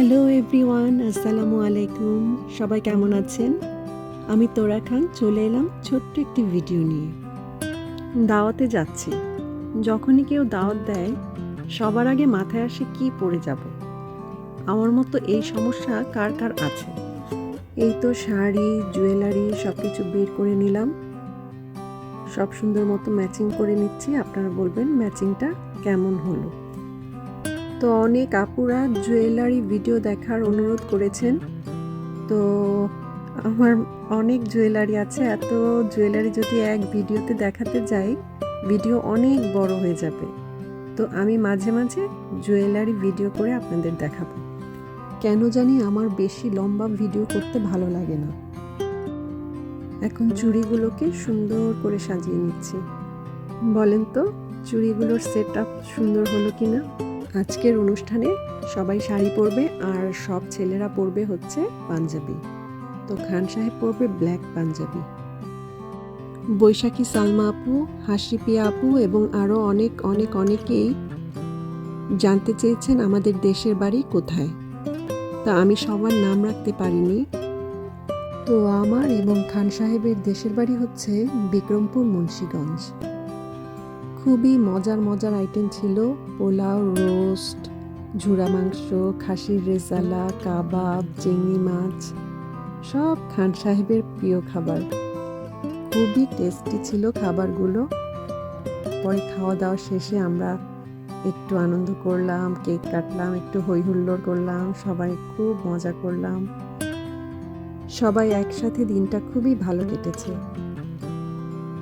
Hello everyone আসসালামু আলাইকুম সবাই কেমন আছেন? আমি তোরা খান, চলে এলাম ছোট্ট একটি ভিডিও নিয়ে। দাওয়াতে যাচ্ছি। যখনই কেউ দাওয়াত দেয়, সবার আগে মাথায় আসে কি পড়ে যাব। আমার মতো এই সমস্যা কার কার আছে? এই তো শাড়ি জুয়েলারি সব কিছু বের করে নিলাম। সব সুন্দর মতো ম্যাচিং করে নিচ্ছি। আপনারা বলবেন ম্যাচিংটা কেমন হলো? তো অনেক আপুরা জুয়েলারি ভিডিও দেখার অনুরোধ করেছেন। তো আমার অনেক জুয়েলারি আছে, এত জুয়েলারি যদি এক ভিডিওতে দেখাতে যাই, ভিডিও অনেক বড় হয়ে যাবে। তো আমি মাঝে মাঝে জুয়েলারি ভিডিও করে আপনাদের দেখাবো। কেন জানি আমার বেশি লম্বা ভিডিও করতে ভালো লাগে না। এখন চুড়িগুলোকে সুন্দর করে সাজিয়ে নিচ্ছি। বলেন তো, চুড়িগুলোর সেট আপ সুন্দর হলো কি না আজকের অনুষ্ঠানে সবাই শাড়ি পরবে আর সব ছেলেরা পরবে হচ্ছে পাঞ্জাবি। তো খান সাহেব পরবে ব্ল্যাক পাঞ্জাবি। বৈশাখী সালমা আপু হাসিপিয়া আপু এবং আরও অনেক অনেক অনেকেই জানতে চেয়েছেন আমাদের দেশের বাড়ি কোথায়। তা আমি সবার নাম রাখতে পারিনি। তো আমার এবং খান সাহেবের দেশের বাড়ি হচ্ছে বিক্রমপুর মুন্সীগঞ্জ। খুবই মজার মজার আইটেম ছিল পোলাও রোস্ট ঝুড়া মাংস, খাসির রেজালা, কাবাব, চিংড়ি মাছ, সব খান সাহেবের প্রিয় খাবার। খুবই টেস্টি ছিল খাবারগুলো। পরে খাওয়া দাওয়া শেষে আমরা একটু আনন্দ করলাম, কেক কাটলাম, একটু হই হুল্লোড় করলাম, সবাই খুব মজা করলাম। সবাই একসাথে দিনটা খুবই ভালো কেটেছে।